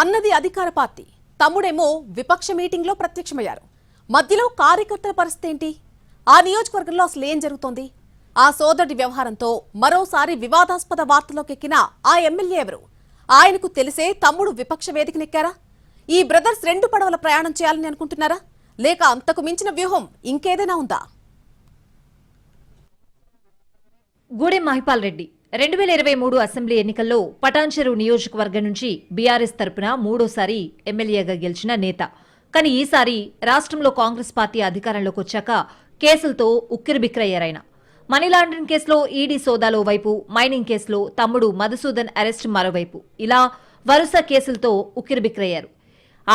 అన్నది అధికార పార్టీ. తమ్ముడేమో విపక్ష మీటింగ్లో ప్రత్యక్షమయ్యారు. మధ్యలో కార్యకర్తల పరిస్థితి ఏంటి? ఆ నియోజకవర్గంలో అసలు ఏం జరుగుతోంది? ఆ సోదరుడి వ్యవహారంతో మరోసారి వివాదాస్పద వార్తలోకి ఎక్కిన ఆ ఎమ్మెల్యే ఎవరు? ఆయనకు తెలిసే తమ్ముడు విపక్ష వేదికనెక్కారా? ఈ బ్రదర్స్ రెండు పడవల ప్రయాణం చేయాలని అనుకుంటున్నారా? లేక అంతకు మించిన వ్యూహం ఇంకేదైనా ఉందా? గూడెం మహిపాల్ రెడ్డి. రెండు వేల ఇరవై మూడు అసెంబ్లీ ఎన్నికల్లో పటాన్చెరు నియోజకవర్గం నుంచి బీఆర్ఎస్ తరపున మూడోసారి ఎమ్మెల్యేగా గెలిచిన నేత. కానీ ఈసారి రాష్ట్రంలో కాంగ్రెస్ పార్టీ అధికారంలోకి వచ్చాక కేసులతో ఉక్కిరిబిక్రయ్యారాయన మనీ లాండరింగ్ కేసులో ఈడీ సోదాలో వైపు మైనింగ్ కేసులో తమ్ముడు మధుసూదన్ అరెస్ట్ మరోవైపు. ఇలా వరుస కేసులతో ఉక్కిరిబిక్రయ్యారు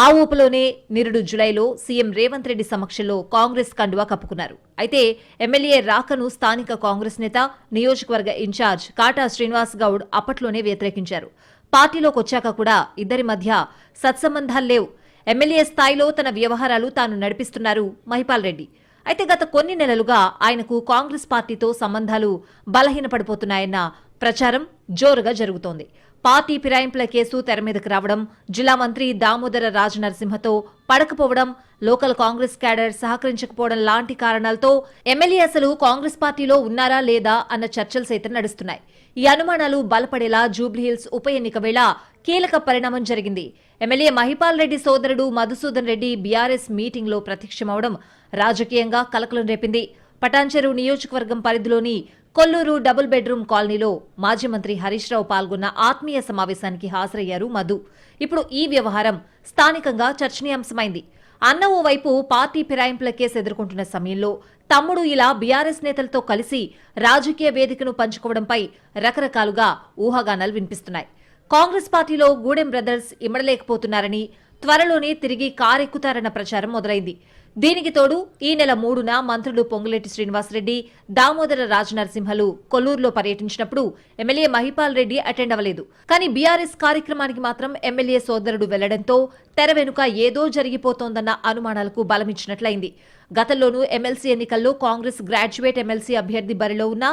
ఆ ఊపులోనే నిరుడు జులైలో సీఎం రేవంత్ రెడ్డి సమక్షంలో కాంగ్రెస్ కండువా కప్పుకున్నారు. అయితే ఎమ్మెల్యే రాకను స్థానిక కాంగ్రెస్ నేత నియోజకవర్గ ఇన్ఛార్జ్ కాటా శ్రీనివాస్ గౌడ్ అప్పట్లోనే వ్యతిరేకించారు. పార్టీలోకి వచ్చాక కూడా ఇద్దరి మధ్య సత్సంబంధాలు లేవు. ఎమ్మెల్యే స్థాయిలో తన వ్యవహారాలు తాను నడిపిస్తున్నారు మహిపాల్ రెడ్డి. అయితే గత కొన్ని నెలలుగా ఆయనకు కాంగ్రెస్ పార్టీతో సంబంధాలు బలహీనపడిపోతున్నాయన్న ప్రచారం జోరుగా జరుగుతోంది. పార్టీ ఫిరాయింపుల కేసు తెర మీదకు రావడం జిల్లా మంత్రి దామోదర రాజనరసింహతో పడకపోవడం లోకల్ కాంగ్రెస్ క్యాడర్ సహకరించకపోవడం లాంటి కారణాలతో ఎమ్మెల్యే అసలు కాంగ్రెస్ పార్టీలో ఉన్నారా లేదా అన్న చర్చలు సైతం నడుస్తున్నాయి. ఈ అనుమానాలు బలపడేలా జూబ్లీహిల్స్ ఉప ఎన్నిక వేళ కీలక పరిణామం జరిగింది. ఎమ్మెల్యే మహిపాల్ రెడ్డి సోదరుడు మధుసూదన్ రెడ్డి బీఆర్ఎస్ మీటింగ్లో ప్రత్యక్షమవడం రాజకీయంగా కలకలం రేపింది. పటాన్చెరు నియోజకవర్గం పరిధిలోని కొల్లూరు డబుల్ బెడ్రూమ్ కాలనీలో మాజీ మంత్రి హరీష్ రావు పాల్గొన్న ఆత్మీయ సమావేశానికి హాజరయ్యారు మధు. ఇప్పుడు ఈ వ్యవహారం స్థానికంగా చర్చనీయాంశమైంది. అన్న ఓవైపు పార్టీ ఫిరాయింపుల కేసు ఎదుర్కొంటున్న సమయంలో తమ్ముడు ఇలా బీఆర్ఎస్ నేతలతో కలిసి రాజకీయ వేదికను పంచుకోవడంపై రకరకాలుగా ఊహాగానాలు వినిపిస్తున్నాయి. కాంగ్రెస్ పార్టీలో గూడెం బ్రదర్స్ ఇమడలేకపోతున్నారని త్వరలోనే తిరిగి కారెక్కుతారన్న ప్రచారం మొదలైంది. దీనికి తోడు ఈ నెల మూడున మంత్రులు పొంగులేటి శ్రీనివాసరెడ్డి దామోదర రాజనరసింహలు కొల్లూరులో పర్యటించినప్పుడు ఎమ్మెల్యే మహిపాల్ రెడ్డి అటెండ్ అవ్వలేదు. కానీ బీఆర్ఎస్ కార్యక్రమానికి మాత్రం ఎమ్మెల్యే సోదరుడు వెళ్ళడంతో తెర వెనుక ఏదో జరిగిపోతోందన్న అనుమానాలకు బలమిచ్చినట్లయింది. గతంలోనూ ఎమ్మెల్సీ ఎన్నికల్లో కాంగ్రెస్ గ్రాడ్యుయేట్ ఎమ్మెల్సీ అభ్యర్థి బరిలో ఉన్న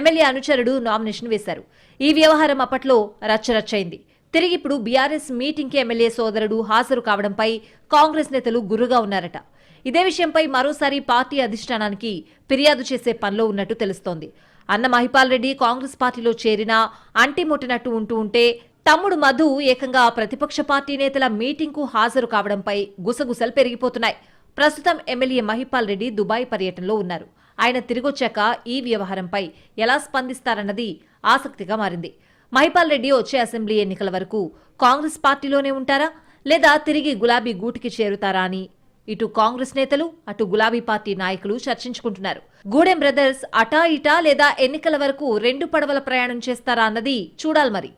ఎమ్మెల్యే అనుచరుడు నామినేషన్ వేశారు. ఈ వ్యవహారం అప్పట్లో రచ్చరచ్చైంది తిరిగి ఇప్పుడు బీఆర్ఎస్ మీటింగ్కి ఎమ్మెల్యే సోదరుడు హాజరు కావడంపై కాంగ్రెస్ నేతలు గుర్రుగా ఉన్నారట. ఇదే విషయంపై మరోసారి పార్టీ అధిష్టానానికి ఫిర్యాదు చేసే పనిలో ఉన్నట్టు తెలుస్తోంది. అన్న మహిపాల్ రెడ్డి కాంగ్రెస్ పార్టీలో చేరినా అంటిముట్టినట్టు ఉంటూ ఉంటే తమ్ముడు మధు ఏకంగా ప్రతిపక్ష పార్టీ నేతల మీటింగ్కు హాజరు కావడంపై గుసగుసలు పెరిగిపోతున్నాయి. ప్రస్తుతం ఎమ్మెల్యే మహిపాల్ రెడ్డి దుబాయ్ పర్యటనలో ఉన్నారు. ఆయన తిరిగొచ్చాక ఈ వ్యవహారంపై ఎలా స్పందిస్తారన్నది ఆసక్తిగా మారింది. మహిపాల్ రెడ్డి వచ్చే అసెంబ్లీ ఎన్నికల వరకు కాంగ్రెస్ పార్టీలోనే ఉంటారా? లేదా తిరిగి గులాబీ గూటికి చేరుతారా అని ఇటు కాంగ్రెస్ నేతలు అటు గులాబీ పార్టీ నాయకులు చర్చించుకుంటున్నారు. గూడెం బ్రదర్స్ అటా ఇటా లేదా ఎన్నికల వరకు రెండు పడవల ప్రయాణం చేస్తారా అన్నది చూడాలి మరి.